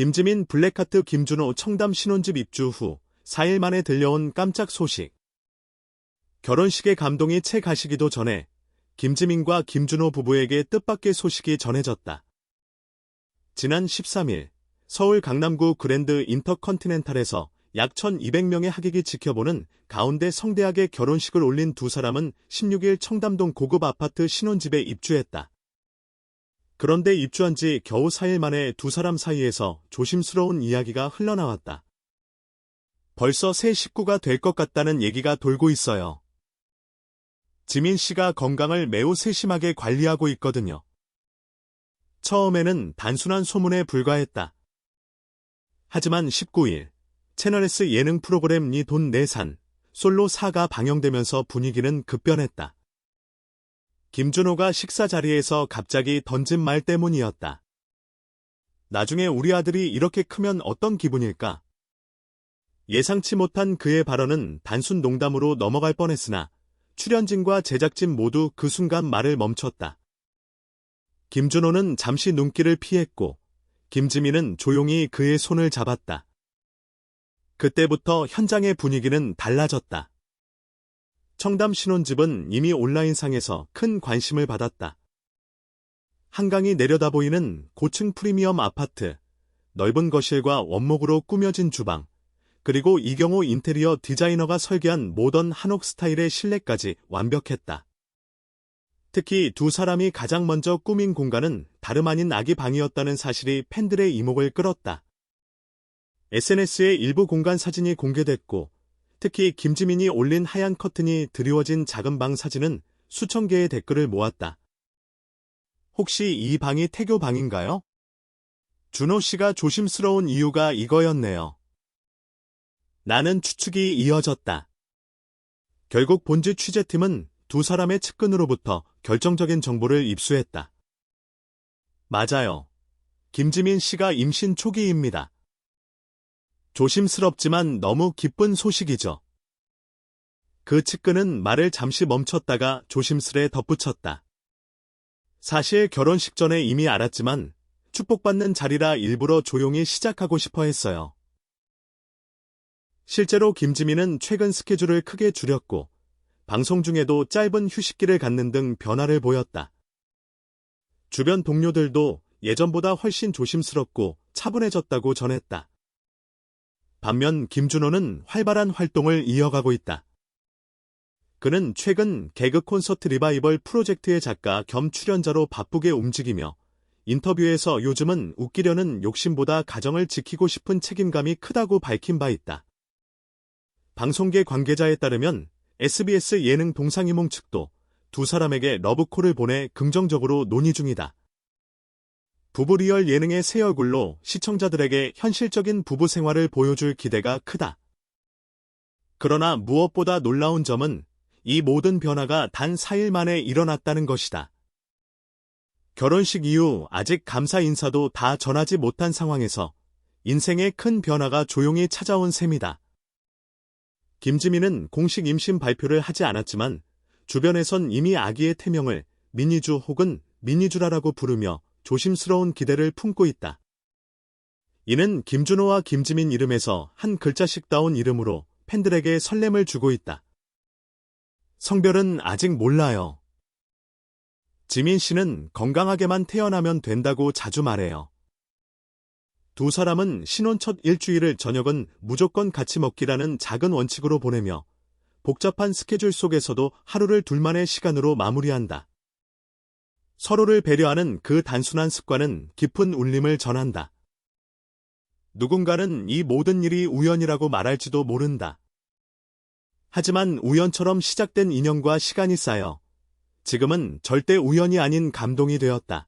김지민 블랙하트 김준호 청담 신혼집 입주 후 4일 만에 들려온 깜짝 소식. 결혼식의 감동이 채 가시기도 전에 김지민과 김준호 부부에게 뜻밖의 소식이 전해졌다. 지난 13일 서울 강남구 그랜드 인터컨티넨탈에서 약 1200명의 하객이 지켜보는 가운데 성대하게 결혼식을 올린 두 사람은 16일 청담동 고급 아파트 신혼집에 입주했다. 그런데 입주한 지 겨우 4일 만에 두 사람 사이에서 조심스러운 이야기가 흘러나왔다. 벌써 새 식구가 될 것 같다는 얘기가 돌고 있어요. 지민 씨가 건강을 매우 세심하게 관리하고 있거든요. 처음에는 단순한 소문에 불과했다. 하지만 19일 채널S 예능 프로그램 니 돈 내산 솔로 4가 방영되면서 분위기는 급변했다. 김준호가 식사 자리에서 갑자기 던진 말 때문이었다. 나중에 우리 아들이 이렇게 크면 어떤 기분일까? 예상치 못한 그의 발언은 단순 농담으로 넘어갈 뻔했으나 출연진과 제작진 모두 그 순간 말을 멈췄다. 김준호는 잠시 눈길을 피했고 김지민은 조용히 그의 손을 잡았다. 그때부터 현장의 분위기는 달라졌다. 청담 신혼집은 이미 온라인상에서 큰 관심을 받았다. 한강이 내려다 보이는 고층 프리미엄 아파트, 넓은 거실과 원목으로 꾸며진 주방, 그리고 이경호 인테리어 디자이너가 설계한 모던 한옥 스타일의 실내까지 완벽했다. 특히 두 사람이 가장 먼저 꾸민 공간은 다름 아닌 아기 방이었다는 사실이 팬들의 이목을 끌었다. SNS에 일부 공간 사진이 공개됐고 특히 김지민이 올린 하얀 커튼이 드리워진 작은 방 사진은 수천 개의 댓글을 모았다. 혹시 이 방이 태교 방인가요? 준호 씨가 조심스러운 이유가 이거였네요. 나는 추측이 이어졌다. 결국 본즈 취재팀은 두 사람의 측근으로부터 결정적인 정보를 입수했다. 맞아요. 김지민 씨가 임신 초기입니다. 조심스럽지만 너무 기쁜 소식이죠. 그 측근은 말을 잠시 멈췄다가 조심스레 덧붙였다. 사실 결혼식 전에 이미 알았지만 축복받는 자리라 일부러 조용히 시작하고 싶어 했어요. 실제로 김지민은 최근 스케줄을 크게 줄였고 방송 중에도 짧은 휴식기를 갖는 등 변화를 보였다. 주변 동료들도 예전보다 훨씬 조심스럽고 차분해졌다고 전했다. 반면 김준호는 활발한 활동을 이어가고 있다. 그는 최근 개그 콘서트 리바이벌 프로젝트의 작가 겸 출연자로 바쁘게 움직이며 인터뷰에서 요즘은 웃기려는 욕심보다 가정을 지키고 싶은 책임감이 크다고 밝힌 바 있다. 방송계 관계자에 따르면 SBS 예능 동상이몽 측도 두 사람에게 러브콜을 보내 긍정적으로 논의 중이다. 부부 리얼 예능의 새 얼굴로 시청자들에게 현실적인 부부 생활을 보여줄 기대가 크다. 그러나 무엇보다 놀라운 점은 이 모든 변화가 단 4일 만에 일어났다는 것이다. 결혼식 이후 아직 감사 인사도 다 전하지 못한 상황에서 인생의 큰 변화가 조용히 찾아온 셈이다. 김지민은 공식 임신 발표를 하지 않았지만 주변에선 이미 아기의 태명을 미니주 혹은 미니주라라고 부르며 조심스러운 기대를 품고 있다. 이는 김준호와 김지민 이름에서 한 글자씩 따온 이름으로 팬들에게 설렘을 주고 있다. 성별은 아직 몰라요. 지민 씨는 건강하게만 태어나면 된다고 자주 말해요. 두 사람은 신혼 첫 일주일을 저녁은 무조건 같이 먹기라는 작은 원칙으로 보내며 복잡한 스케줄 속에서도 하루를 둘만의 시간으로 마무리한다. 서로를 배려하는 그 단순한 습관은 깊은 울림을 전한다. 누군가는 이 모든 일이 우연이라고 말할지도 모른다. 하지만 우연처럼 시작된 인연과 시간이 쌓여 지금은 절대 우연이 아닌 감동이 되었다.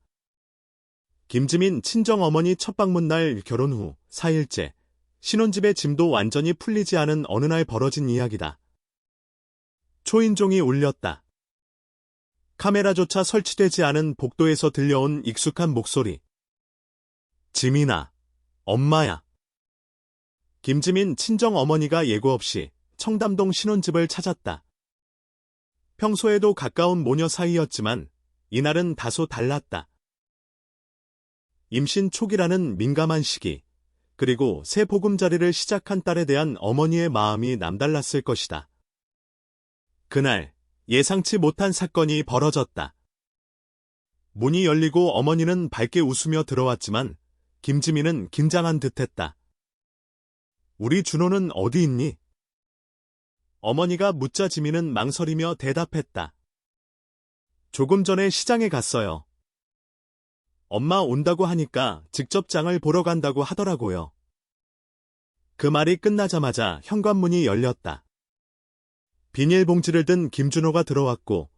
김지민 친정어머니 첫 방문 날 결혼 후 4일째 신혼집의 짐도 완전히 풀리지 않은 어느 날 벌어진 이야기다. 초인종이 울렸다. 카메라조차 설치되지 않은 복도에서 들려온 익숙한 목소리. 지민아, 엄마야. 김지민 친정 어머니가 예고 없이 청담동 신혼집을 찾았다. 평소에도 가까운 모녀 사이였지만 이날은 다소 달랐다. 임신 초기라는 민감한 시기, 그리고 새 보금자리를 시작한 딸에 대한 어머니의 마음이 남달랐을 것이다. 그날 예상치 못한 사건이 벌어졌다. 문이 열리고 어머니는 밝게 웃으며 들어왔지만 김지민은 긴장한 듯했다. 우리 준호는 어디 있니? 어머니가 묻자 지민은 망설이며 대답했다. 조금 전에 시장에 갔어요. 엄마 온다고 하니까 직접 장을 보러 간다고 하더라고요. 그 말이 끝나자마자 현관문이 열렸다. 비닐봉지를 든 김준호가 들어왔고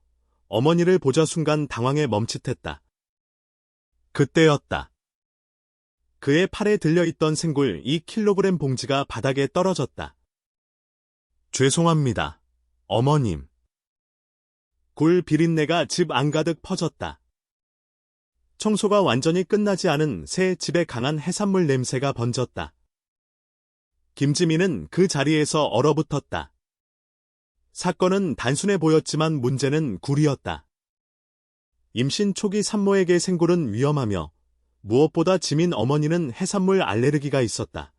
어머니를 보자 순간 당황해 멈칫했다. 그때였다. 그의 팔에 들려있던 생굴 2kg 봉지가 바닥에 떨어졌다. 죄송합니다. 어머님. 굴 비린내가 집 안가득 퍼졌다. 청소가 완전히 끝나지 않은 새 집에 강한 해산물 냄새가 번졌다. 김지민은 그 자리에서 얼어붙었다. 사건은 단순해 보였지만 문제는 굴이었다. 임신 초기 산모에게 생굴은 위험하며 무엇보다 지민 어머니는 해산물 알레르기가 있었다.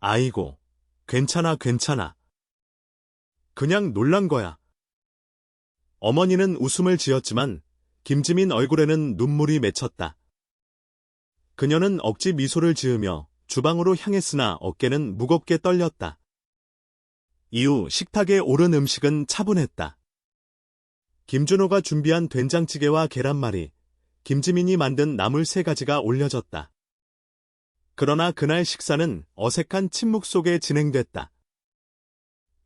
아이고, 괜찮아, 괜찮아. 그냥 놀란 거야. 어머니는 웃음을 지었지만 김지민 얼굴에는 눈물이 맺혔다. 그녀는 억지 미소를 지으며 주방으로 향했으나 어깨는 무겁게 떨렸다. 이후 식탁에 오른 음식은 차분했다. 김준호가 준비한 된장찌개와 계란말이, 김지민이 만든 나물 세 가지가 올려졌다. 그러나 그날 식사는 어색한 침묵 속에 진행됐다.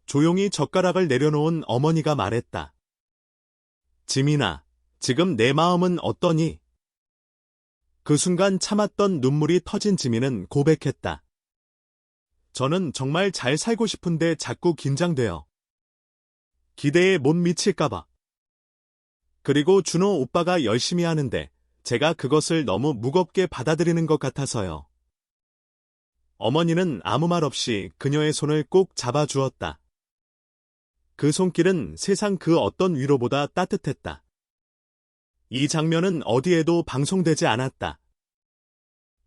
조용히 젓가락을 내려놓은 어머니가 말했다. 지민아, 지금 내 마음은 어떠니? 그 순간 참았던 눈물이 터진 지민은 고백했다. 저는 정말 잘 살고 싶은데 자꾸 긴장돼요. 기대에 못 미칠까봐. 그리고 준호 오빠가 열심히 하는데 제가 그것을 너무 무겁게 받아들이는 것 같아서요. 어머니는 아무 말 없이 그녀의 손을 꼭 잡아주었다. 그 손길은 세상 그 어떤 위로보다 따뜻했다. 이 장면은 어디에도 방송되지 않았다.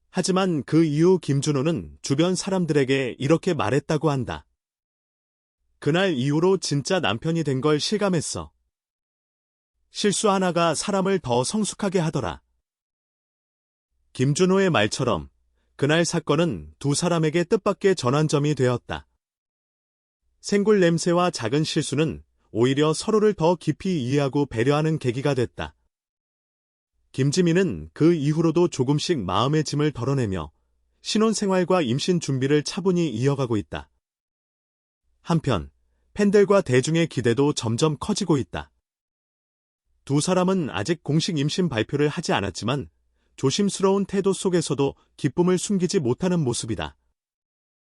하지만 그 이후 김준호는 주변 사람들에게 이렇게 말했다고 한다. 그날 이후로 진짜 남편이 된 걸 실감했어. 실수 하나가 사람을 더 성숙하게 하더라. 김준호의 말처럼 그날 사건은 두 사람에게 뜻밖의 전환점이 되었다. 생굴 냄새와 작은 실수는 오히려 서로를 더 깊이 이해하고 배려하는 계기가 됐다. 김지민은 그 이후로도 조금씩 마음의 짐을 덜어내며 신혼생활과 임신 준비를 차분히 이어가고 있다. 한편 팬들과 대중의 기대도 점점 커지고 있다. 두 사람은 아직 공식 임신 발표를 하지 않았지만 조심스러운 태도 속에서도 기쁨을 숨기지 못하는 모습이다.